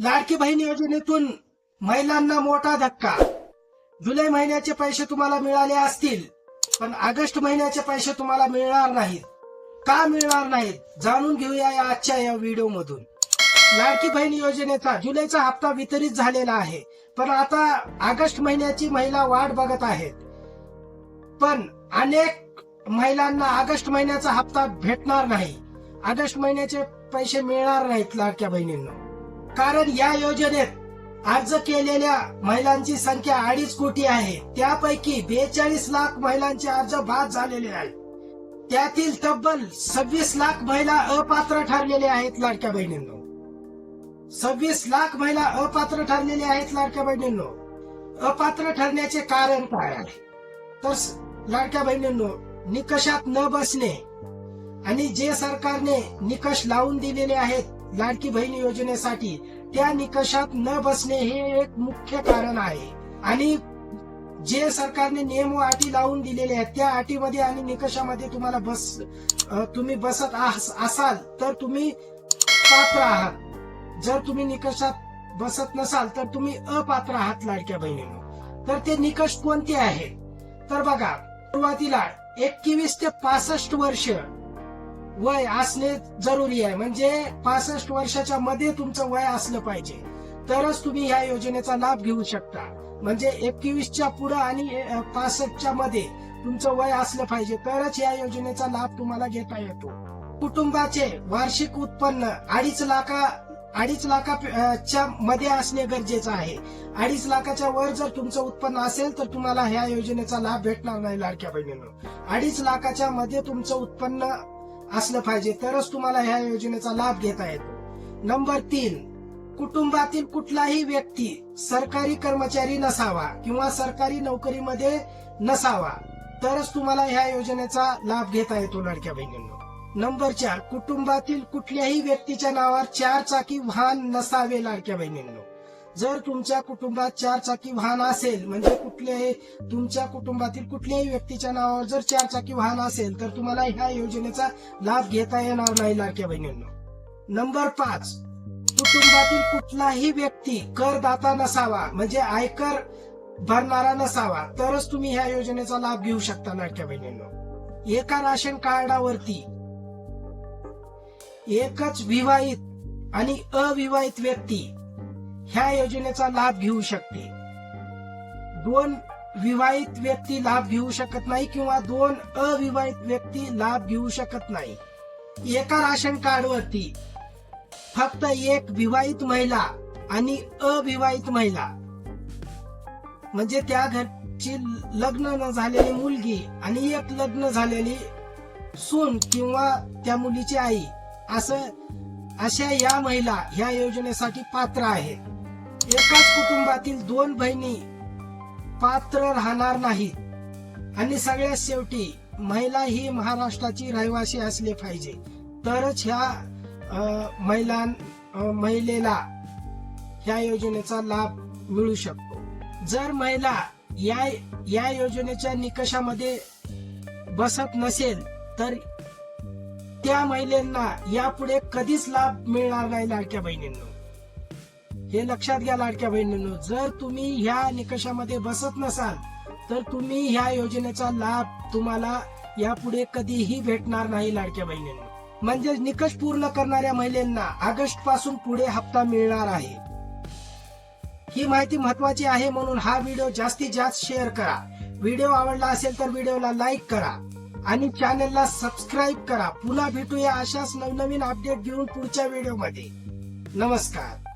लाडकी बहीण योजनेतून महिलांना मोठा धक्का. जुलै महिन्याचे पैसे तुम्हाला मिळाले असतील पण ऑगस्ट महिन्याचे पैसे तुम्हाला मिळणार नाहीत. का मिळणार नाहीत? जाणून घेऊया या आजच्या या व्हिडिओ मधून लाडकी बहीण योजनेचा जुलैचा हप्ता वितरित झालेला आहे पण आता ऑगस्ट महिन्याची महिला वाट बघत आहेत. पण अनेक महिलांना ऑगस्ट महिन्याचा हप्ता भेटणार नाही. ऑगस्ट महिन्याचे पैसे मिळणार नाहीत लाडक्या बहिणींना. कारण या योजनेत अर्ज केलेल्या महिलांची संख्या अडीच कोटी आहे. त्यापैकी बेचाळीस लाख महिलांचे अर्ज बाद झालेले आहेत. त्यातील तब्बल सव्वीस लाख महिला अपात्र ठरलेले आहेत लाडक्या बहिणींनो. सव्वीस लाख महिला अपात्र ठरलेल्या आहेत लाडक्या बहिणींनो. अपात्र ठरण्याचे कारण काय आहे? तर लाडक्या बहिणींनो निकषात न बसणे आणि जे सरकारने निकष लावून दिलेले आहेत लाडकी बहीण योजनेसाठी त्या निकषात न बसणे हे एक मुख्य कारण आहे. आणि जे सरकारने नियम व अटी लावून दिलेले आहेत त्या अटीमध्ये आणि निकषामध्ये तुम्हाला बस तुम्ही बसत असाल तर तुम्ही पात्र आहात. जर तुम्ही निकषात बसत नसाल तर तुम्ही अपात्र आहात लाडक्या बहिणीनो. तर ते निकष कोणते आहेत? तर बघा सुरुवातीला एकवीस ते पासष्ट वर्ष वय असणे जरुरी आहे. म्हणजे पासष्ट वर्षाच्या मध्ये तुमचं वय असलं पाहिजे. तरच तुम्ही ह्या योजनेचा लाभ घेऊ शकता. म्हणजे एकवीसच्या पुढं आणि पासष्टच्या मध्ये तुमचं वय असलं पाहिजे. तरच या योजनेचा लाभ तुम्हाला घेता येतो. कुटुंबाचे वार्षिक उत्पन्न अडीच लाखा अडीच लाखाच्या मध्ये असणे गरजेचं आहे. अडीच लाखाच्या वर जर तुमचं उत्पन्न असेल तर तुम्हाला ह्या योजनेचा लाभ भेटणार नाही लाडक्या बहिणीनं. अडीच लाखाच्या मध्ये तुमचं उत्पन्न असलं पाहिजे तरच तुम्हाला ह्या योजनेचा लाभ घेता येतो. नंबर तीन कुटुंबातील कुठलाही व्यक्ती सरकारी कर्मचारी नसावा किंवा सरकारी नोकरीमध्ये नसावा तरच तुम्हाला ह्या योजनेचा लाभ घेता येतो लाडक्या बहिणींनो. नंबर चार कुटुंबातील कुठल्याही व्यक्तीच्या नावावर चार चाकी वाहन नसावे लाडक्या बहिणींनो. जर तुमच्या कुटुंबात चार चाकी वाहन असेल म्हणजे कुठल्याही तुमच्या कुटुंबातील कुठल्याही व्यक्तीच्या नावावर जर चार चाकी वाहन असेल तर तुम्हाला ह्या योजनेचा लाभ घेता येणार नाही लाडक्या बहिणींना. नंबर पाच कुटुंबातील कुठलाही व्यक्ती करदाता नसावा म्हणजे आयकर भरणारा नसावा तरच तुम्ही ह्या योजनेचा लाभ घेऊ शकता लाडक्या बहिणींनो. एका राशन कार्डावरती एकच विवाहित आणि अविवाहित व्यक्ती ह्या योजनेचा लाभ घेऊ शकते. दोन विवाहित व्यक्ती लाभ घेऊ शकत नाही किंवा दोन अविवाहित व्यक्ती लाभ घेऊ शकत नाही. एका राशन कार्डवरती फक्त एक विवाहित महिला आणि अविवाहित महिला. म्हणजे त्या घरची लग्न न झालेली मुलगी आणि एक लग्न झालेली सून किंवा त्या मुलीची आई असं अशा या महिला ह्या योजनेसाठी पात्र आहेत. एकाच कुटुंबातील दोन बहिणी पात्र राहणार नाहीत. आणि सगळ्यात शेवटी महिला ही महाराष्ट्राची रहिवासी असले पाहिजे. तरच ह्या महिला महिलां महिलेला ह्या योजनेचा लाभ मिळू शकतो. जर महिला या या योजनेच्या निकषामध्ये बसत नसेल तर त्या महिलांना यापुढे कधीच लाभ मिळणार नाही लाडक्या बहिणींना. हे लक्षात घ्या लाडक्या बहिणींनो जर तुम्ही ह्या निकषामध्ये बसत नसाल तर तुम्ही ह्या योजनेचा लाभ तुम्हाला यापुढे कधीही भेटणार नाही लाडक्या बहिणींनो. म्हणजे निकष पूर्ण करणाऱ्या महिलांना ऑगस्टपासून पुढे हप्ता मिळणार आहे. ही माहिती महत्वाची आहे म्हणून हा व्हिडिओ जास्तीत जास्त शेअर करा. व्हिडिओ आवडला असेल तर व्हिडिओला लाईक करा आणि चॅनलला सबस्क्राईब करा. पुन्हा भेटूया अशाच नवनवीन अपडेट घेऊन पुढच्या व्हिडिओमध्ये. नमस्कार.